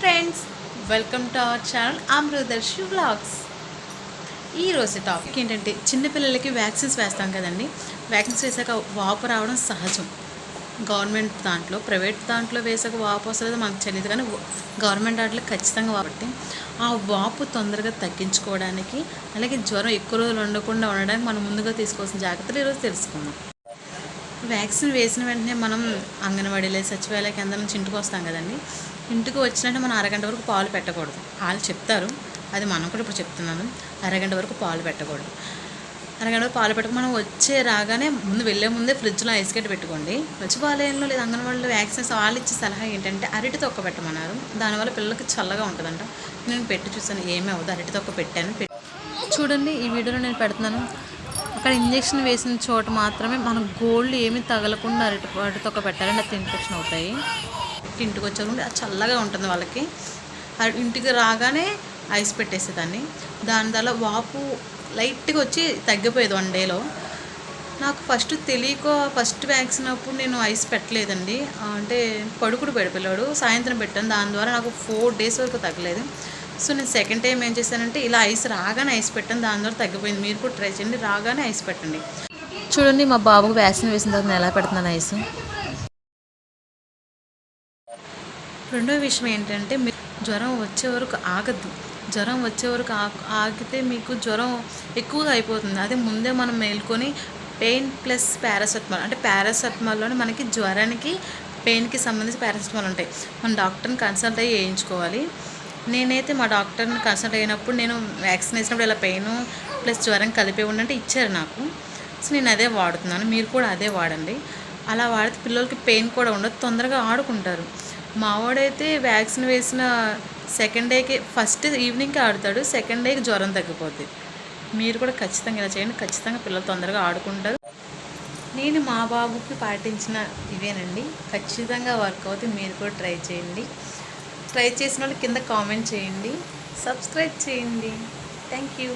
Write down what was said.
Friends welcome to our channel Amradarshi vlogs ఈరోజు topic ఏంటంటే చిన్నపిల్లలకి వ్యాక్సిన్స్ వేస్తాం కదండి. వ్యాక్సిన్స్ వేసాక వాపు రావడం సహజం. గవర్నమెంట్ దాంట్లో ప్రైవేట్ దాంట్లో వేసాక వాపు వస్తుంది మాకు తెలియదు కానీ గవర్నమెంట్ దాంట్లో ఖచ్చితంగా కాబట్టి ఆ వాపు తొందరగా తగ్గించుకోవడానికి అలాగే జ్వరం ఎక్కువ రోజులు ఉండకుండా ఉండడానికి మనం ముందుగా తీసుకోవాల్సిన జాగ్రత్తలు ఈరోజు తెలుసుకుందాం. వ్యాక్సిన్ వేసిన వెంటనే మనం అంగన్వాడీలో సచివాలయ కేంద్రం నుంచి ఇంటికి వస్తాం కదండి. ఇంటికి వచ్చినట్టు మనం అరగంట వరకు పాలు పెట్టకూడదు. వాళ్ళు చెప్తారు. అది మనం కూడా ఇప్పుడు చెప్తున్నాను. అరగంట వరకు పాలు పెట్టకూడదు. అరగంట వరకు పాలు పెట్టక మనం వచ్చే రాగానే ముందు వెళ్ళే ముందే ఫ్రిడ్జ్లో ఐస్ గడ్డ పెట్టుకోండి. సచివాలయంలో లేదా అంగన్వాడీలో వ్యాక్సిన్స్ వాళ్ళు ఇచ్చే సలహా ఏంటంటే అరటి తొక్క పెట్టమన్నారు. దానివల్ల పిల్లలకి చల్లగా ఉంటుందంట. నేను పెట్టి చూసాను ఏమీ అవ్వదు. అరటి తొక్క పెట్టాను. చూడండి ఈ వీడియోలో నేను పెడుతున్నాను. అక్కడ ఇంజెక్షన్ వేసిన చోట మాత్రమే మన గోల్డ్ ఏమీ తగలకుండా అరటి అరటి తొక్క పెట్టాలంటే అది ఇన్ఫెక్షన్ అవుతాయి. ఇంటికి వచ్చాక అది చల్లగా ఉంటుంది వాళ్ళకి. ఇంటికి రాగానే ఐస్ పెట్టేసేదాన్ని. దాని ద్వారా వాపు లైట్గా వచ్చి తగ్గిపోయేది వన్ డేలో. నాకు ఫస్ట్ తెలియక ఫస్ట్ వ్యాక్సిన్ అప్పుడు నేను ఐస్ పెట్టలేదండి. అంటే పడుకుడు పెడిపిల్లాడు సాయంత్రం పెట్టాను. దాని ద్వారా నాకు ఫోర్ డేస్ వరకు తగ్గలేదు. సో నేను సెకండ్ టైం ఏం చేశానంటే ఇలా ఐస్ రాగానే ఐస్ పెట్టాను. దాని ద్వారా తగ్గిపోయింది. మీరు కూడా ట్రై చేయండి. రాగానే ఐస్ పెట్టండి. చూడండి మా బాబుకు వ్యాక్సిన్ వేసిన తర్వాత నేను ఎలా పెడుతున్నాను ఐస్? రెండో విషయం ఏంటంటే మీరు జ్వరం వచ్చే వరకు ఆగద్దు. జ్వరం వచ్చే వరకు ఆగితే మీకు జ్వరం ఎక్కువగా అయిపోతుంది. అదే ముందే మనం మేల్కొని పెయిన్ ప్లస్ పారాసెటమాల్ అంటే పారాసెటమాల్లోనే మనకి జ్వరానికి పెయిన్కి సంబంధించి పారాసెటమాల్ ఉంటాయి. మన డాక్టర్ని కన్సల్ట్ అయ్యి వేయించుకోవాలి. నేనైతే మా డాక్టర్ని కన్సల్ట్ అయినప్పుడు నేను వ్యాక్సిన్ వేసినప్పుడు ఇలా పెయిన్ ప్లస్ జ్వరం కలిపే ఉండంటే ఇచ్చారు నాకు. సో నేను అదే వాడుతున్నాను. మీరు కూడా అదే వాడండి. అలా వాడితే పిల్లలకి పెయిన్ కూడా ఉండదు. తొందరగా ఆడుకుంటారు. మావాడైతే వ్యాక్సిన్ వేసిన సెకండ్ డేకి ఫస్ట్ ఈవినింగ్కి ఆడుతాడు సెకండ్ డేకి జ్వరం తగ్గిపోద్ది. మీరు కూడా ఖచ్చితంగా ఇలా చేయండి ఖచ్చితంగా పిల్లలు తొందరగా ఆడుకుంటారు. నేను మా బాబుకి పాటించిన ఇవేనండి. ఖచ్చితంగా వర్క్ అవుతుంది మీరు కూడా ట్రై చేయండి. ట్రై చేసిన వాళ్ళు కింద కామెంట్ చేయండి. సబ్స్క్రైబ్ చేయండి. Thank you